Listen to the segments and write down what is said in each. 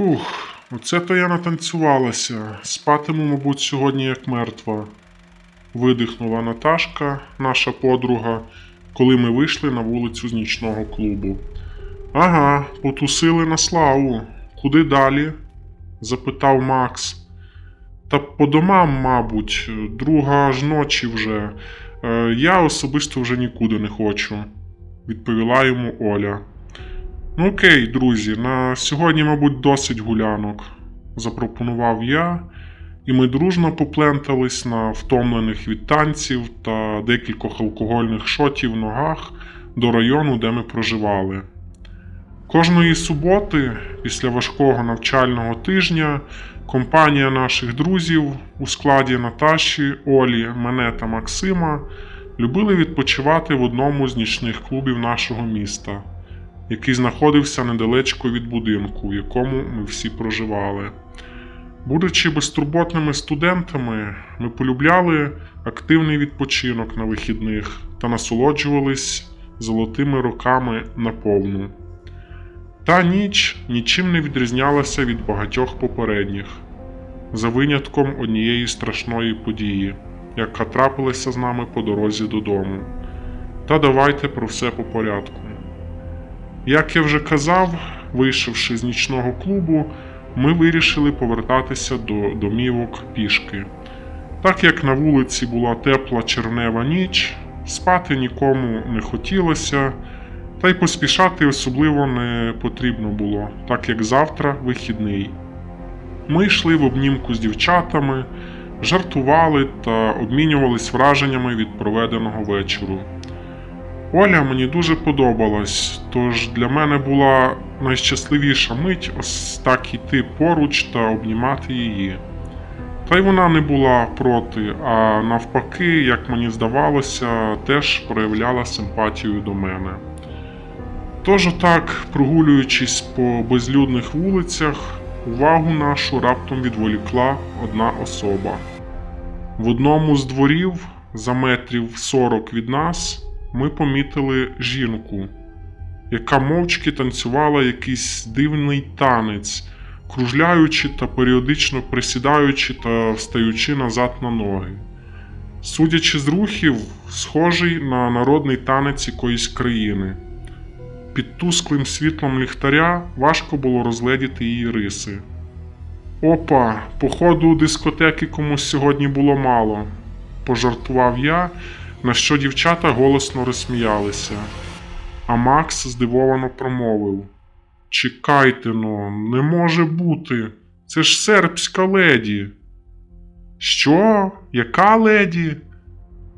Фух, оце то я натанцювалася. Спатиму, мабуть, сьогодні як мертва. Видихнула Наташка, наша подруга, коли ми вийшли на вулицю з нічного клубу. Ага, потусили на славу. Куди далі? запитав Макс. Та по домам, мабуть, друга ж ночі вже. Е, я особисто вже нікуди не хочу, відповіла йому Оля. Ну окей, друзі, на сьогодні, мабуть, досить гулянок, запропонував я, і ми дружно поплентались на втомлених від танців та декількох алкогольних шотів в ногах до району, де ми проживали. Кожної суботи, після важкого навчального тижня, компанія наших друзів у складі Наташі, Олі, мене та Максима любили відпочивати в одному з нічних клубів нашого міста, який знаходився недалечко від будинку, в якому ми всі проживали. Будучи безтурботними студентами, ми полюбляли активний відпочинок на вихідних та насолоджувались золотими роками наповну. Та ніч нічим не відрізнялася від багатьох попередніх, за винятком однієї страшної події, яка трапилася з нами по дорозі додому. Та давайте про все по порядку. Як я вже казав, вийшовши з нічного клубу, ми вирішили повертатися до домівок пішки. Так як на вулиці була тепла червнева ніч, спати нікому не хотілося, та й поспішати особливо не потрібно було, так як завтра вихідний. Ми йшли в обнімку з дівчатами, жартували та обмінювались враженнями від проведеного вечору. Оля мені дуже подобалась, тож для мене була найщасливіша мить ось так іти поруч та обнімати її. Та й вона не була проти, а навпаки, як мені здавалося, теж проявляла симпатію до мене. Тож отак, прогулюючись по безлюдних вулицях, увагу нашу раптом відволікла одна особа. В одному з дворів, за метрів 40 від нас, ми помітили жінку, яка мовчки танцювала якийсь дивний танець, кружляючи та періодично присідаючи та встаючи назад на ноги. Судячи з рухів, схожий на народний танець якоїсь країни. Під тусклим світлом ліхтаря важко було розгледіти її риси. Опа, походу, дискотеки комусь сьогодні було мало, пожартував я, на що дівчата голосно розсміялися. А Макс здивовано промовив: Чекайте но, не може бути. Це ж сербська леді. Що? Яка леді?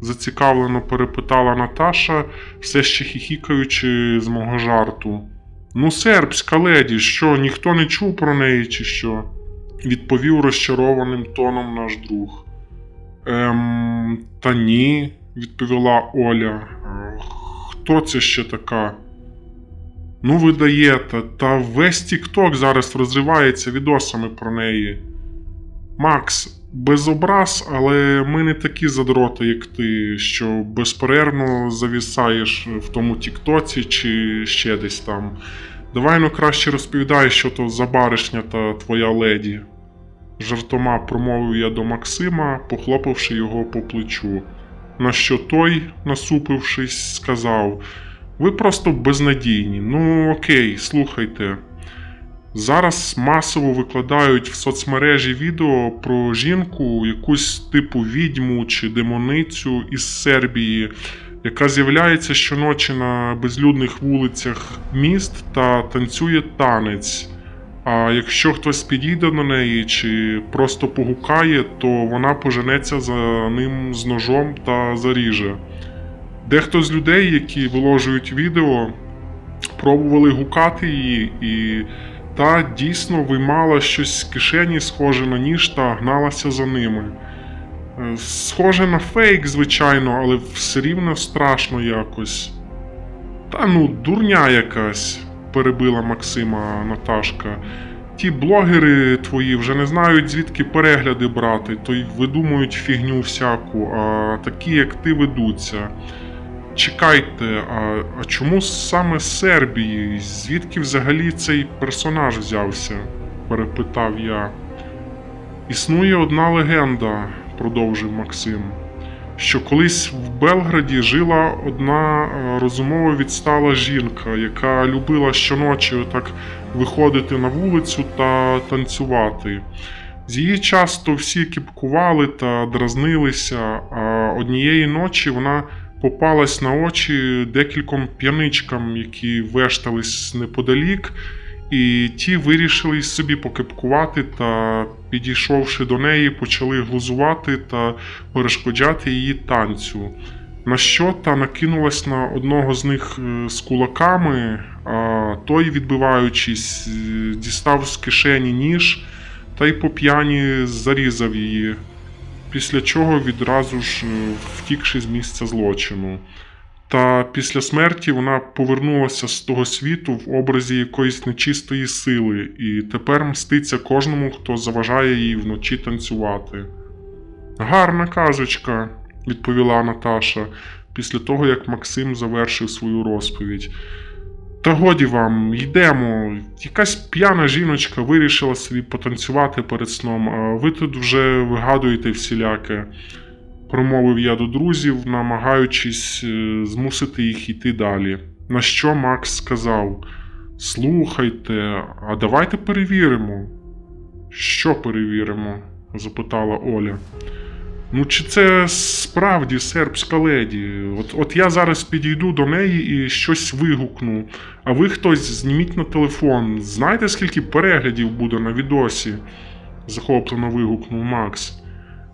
зацікавлено перепитала Наташа, все ще хіхікаючи з мого жарту. Ну, сербська леді, що, ніхто не чув про неї, чи що? відповів розчарованим тоном наш друг. Ем, та ні, відповіла Оля. «Е, Хто це ще така? Ну, ви даєте, та весь Тікток зараз розривається відосами про неї. Макс, без образ, але ми не такі задроти, як ти, що безперервно завісаєш в тому Тіктоці чи ще десь там. Давай ну краще розповідай, що то за баришня та твоя леді. Жартома промовив я до Максима, похлопавши його по плечу. На що той, насупившись, сказав: Ви просто безнадійні. Ну окей, слухайте. Зараз масово викладають в соцмережі відео про жінку, якусь типу відьму чи демоницю із Сербії, яка з'являється щоночі на безлюдних вулицях міст та танцює танець. А якщо хтось підійде до неї чи просто погукає, то вона поженеться за ним з ножом та заріже. Дехто з людей, які виложують відео, пробували гукати її, і та дійсно виймала щось з кишені, схоже на ніж, та гналася за ними. Е, Схоже на фейк, звичайно, але все рівно страшно якось. Та ну, дурня якась, перебила Максима Наташка. Ті блогери твої вже не знають, звідки перегляди брати, то й видумують фігню всяку, а такі, як ти, ведуться. Чекайте, а, а чому саме з Сербії? Звідки взагалі цей персонаж взявся? перепитав я. Існує одна легенда, продовжив Максим, що колись в Белграді жила одна е, розумово відстала жінка, яка любила щоночі так виходити на вулицю та танцювати. З її часто всі кіпкували та дразнилися, а однієї ночі вона попалась на очі декільком п'яничкам, які вештались неподалік, і ті вирішили собі покипкувати та, підійшовши до неї, почали глузувати та перешкоджати її танцю. На що та накинулась на одного з них е, з кулаками, а той, відбиваючись, е, дістав з кишені ніж та й по п'яні зарізав її, після чого відразу ж е, втікши з місця злочину. Та після смерті вона повернулася з того світу в образі якоїсь нечистої сили, і тепер мститься кожному, хто заважає їй вночі танцювати. Гарна казочка, відповіла Наташа після того, як Максим завершив свою розповідь. Та годі вам, йдемо. Якась п'яна жіночка вирішила собі потанцювати перед сном, а ви тут вже вигадуєте всіляке, промовив я до друзів, намагаючись е, змусити їх йти далі. На що Макс сказав: Слухайте, а давайте перевіримо. Що перевіримо? запитала Оля. Ну, чи це справді сербська леді? От, от я зараз підійду до неї і щось вигукну, а ви хтось зніміть на телефон. Знаєте, скільки переглядів буде на відосі? захоплено вигукнув Макс.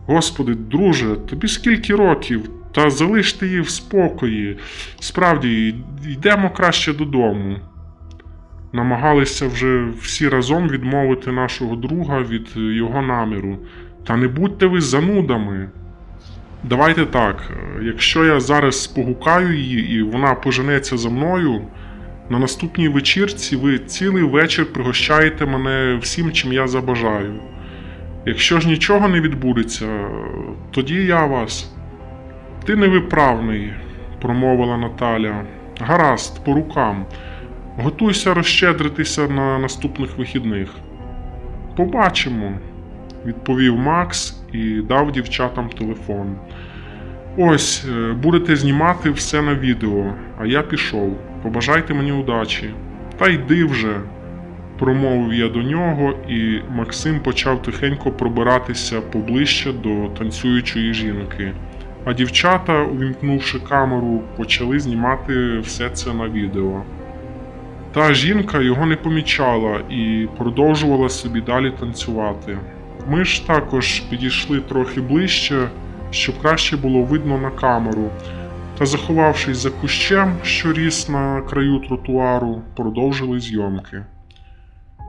Господи, друже, тобі скільки років? Та залиште її в спокої. Справді, йдемо краще додому. Намагалися вже всі разом відмовити нашого друга від його наміру. Та не будьте ви занудами. Давайте так, якщо я зараз погукаю її і вона поженеться за мною, на наступній вечірці ви цілий вечір пригощаєте мене всім, чим я забажаю. Якщо ж нічого не відбудеться, тоді я вас. Ти невиправний, промовила Наталя. Гаразд, по рукам. Готуйся розщедритися на наступних вихідних. Побачимо, відповів Макс і дав дівчатам телефон. Ось, е, будете знімати все на відео, а я пішов. Побажайте мені удачі. Та йди вже, промовив я до нього, і Максим почав тихенько пробиратися поближче до танцюючої жінки. А дівчата, увімкнувши камеру, почали знімати все це на відео. Та жінка його не помічала і продовжувала собі далі танцювати. Ми ж також підійшли трохи ближче, щоб краще було видно на камеру, та, заховавшись за кущем, що ріс на краю тротуару, продовжили зйомки.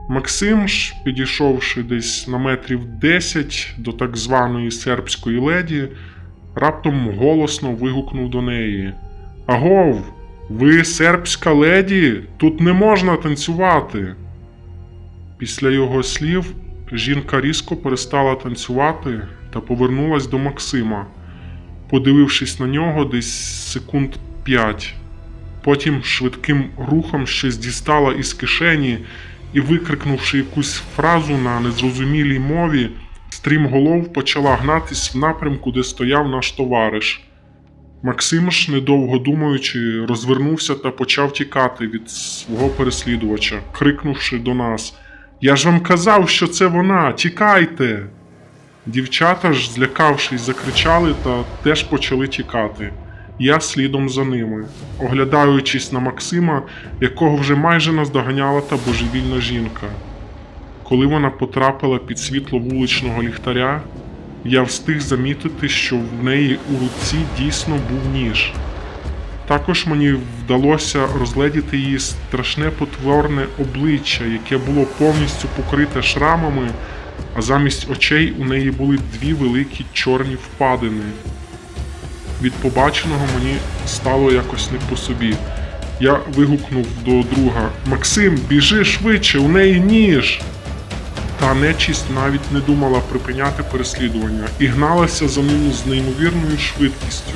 Максим ж, підійшовши десь на метрів 10 до так званої сербської леді, раптом голосно вигукнув до неї: Агов! Ви сербська леді? Тут не можна танцювати. Після його слів жінка різко перестала танцювати та повернулась до Максима, подивившись на нього десь секунд п'ять. Потім швидким рухом щось дістала із кишені і, викрикнувши якусь фразу на незрозумілій мові, стрімголов почала гнатись в напрямку, де стояв наш товариш. Максим ж, недовго думаючи, розвернувся та почав тікати від свого переслідувача, крикнувши до нас: Я ж вам казав, що це вона! Тікайте! Дівчата ж, злякавшись, закричали та теж почали тікати. Я слідом за ними, оглядаючись на Максима, якого вже майже наздоганяла та божевільна жінка. Коли вона потрапила під світло вуличного ліхтаря, я встиг замітити, що в неї у руці дійсно був ніж. Також мені вдалося розгледіти її страшне потворне обличчя, яке було повністю покрите шрамами, а замість очей у неї були дві великі чорні впадини. Від побаченого мені стало якось не по собі. Я вигукнув до друга: Максим, біжи швидше, у неї ніж! Та нечість навіть не думала припиняти переслідування і гналася за ним з неймовірною швидкістю.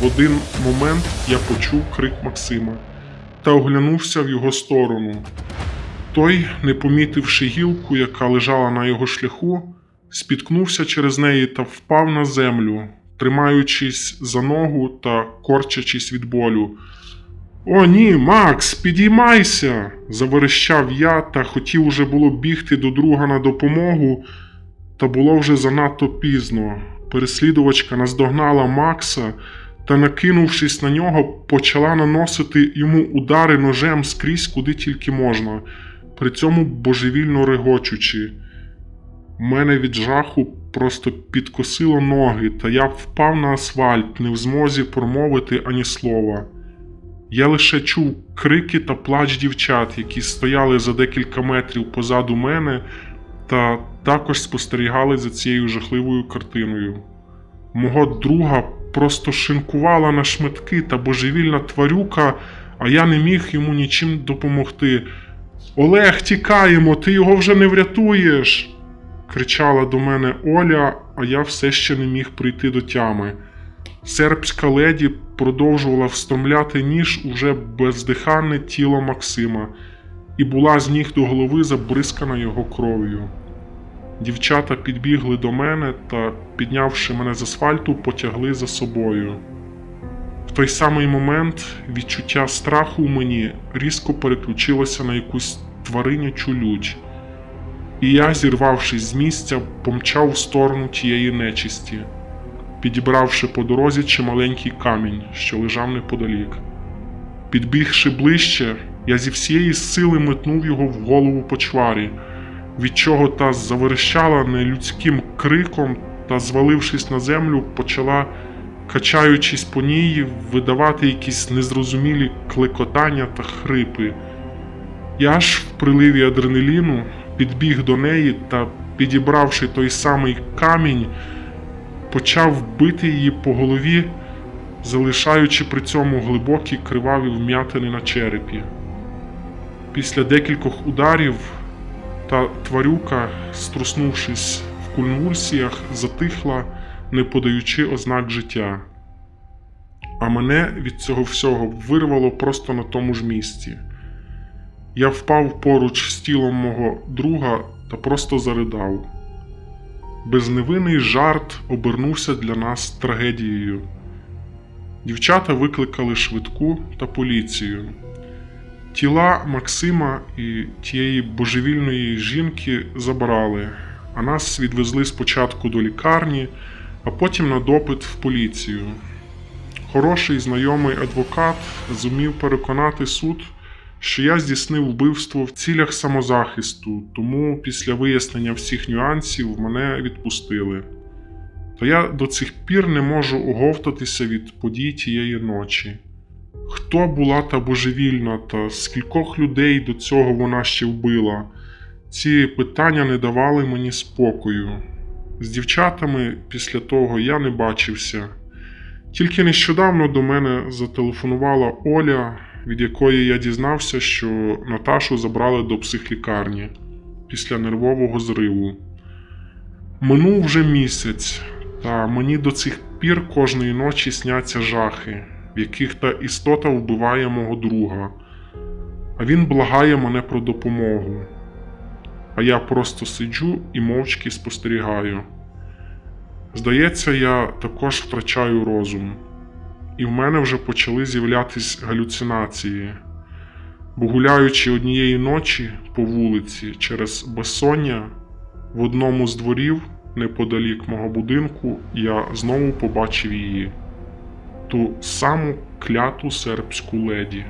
В один момент я почув крик Максима та оглянувся в його сторону. Той, не помітивши гілку, яка лежала на його шляху, спіткнувся через неї та впав на землю, тримаючись за ногу та корчачись від болю. О, ні, Макс, підіймайся. заверещав я та хотів уже було бігти до друга на допомогу, та було вже занадто пізно. Переслідувачка наздогнала Макса та, накинувшись на нього, почала наносити йому удари ножем скрізь, куди тільки можна, при цьому божевільно регочучи. Мене від жаху просто підкосило ноги, та я впав на асфальт, не в змозі промовити ані слова. Я лише чув крики та плач дівчат, які стояли за декілька метрів позаду мене, та також спостерігали за цією жахливою картиною. Мого друга просто шинкувала на шматки та божевільна тварюка, а я не міг йому нічим допомогти. Олег, тікаємо, ти його вже не врятуєш. Кричала до мене Оля, а я все ще не міг прийти до тями. Сербська леді продовжувала встромляти ніж уже бездиханне тіло Максима, і була з ніг до голови забризкана його кров'ю. Дівчата підбігли до мене та, піднявши мене з асфальту, потягли за собою. В той самий момент відчуття страху у мені різко переключилося на якусь тваринячу лють, і я, зірвавшись з місця, помчав в сторону тієї нечисті, підібравши по дорозі чималенький камінь, що лежав неподалік. Підбігши ближче, я зі всієї сили метнув його в голову почварі, від чого та заверещала нелюдським криком та, звалившись на землю, почала, качаючись по ній, видавати якісь незрозумілі клекотання та хрипи. Я ж в приливі адреналіну підбіг до неї та, підібравши той самий камінь, почав бити її по голові, залишаючи при цьому глибокі криваві вм'ятини на черепі. Після декількох ударів та тварюка, струснувшись в конвульсіях, затихла, не подаючи ознак життя. А мене від цього всього вирвало просто на тому ж місці. Я впав поруч з тілом мого друга та просто заридав. Безневинний жарт обернувся для нас трагедією. Дівчата викликали швидку та поліцію. Тіла Максима і тієї божевільної жінки забрали, а нас відвезли спочатку до лікарні, а потім на допит в поліцію. Хороший знайомий адвокат зумів переконати суд, що я здійснив вбивство в цілях самозахисту, тому після вияснення всіх нюансів мене відпустили. Та я до цих пір не можу оговтатися від подій тієї ночі. Хто була та божевільна, та скількох людей до цього вона ще вбила? Ці питання не давали мені спокою. З дівчатами після того я не бачився. Тільки нещодавно до мене зателефонувала Оля, від якої я дізнався, що Наташу забрали до психлікарні після нервового зриву. Минув вже місяць, та мені до цих пір кожної ночі сняться жахи, в яких та істота вбиває мого друга, а він благає мене про допомогу. А я просто сиджу і мовчки спостерігаю. Здається, я також втрачаю розум, і в мене вже почали з'являтись галюцинації. Бо гуляючи однієї ночі по вулиці через безсоння, в одному з дворів, неподалік мого будинку, я знову побачив її, ту саму кляту сербську леді.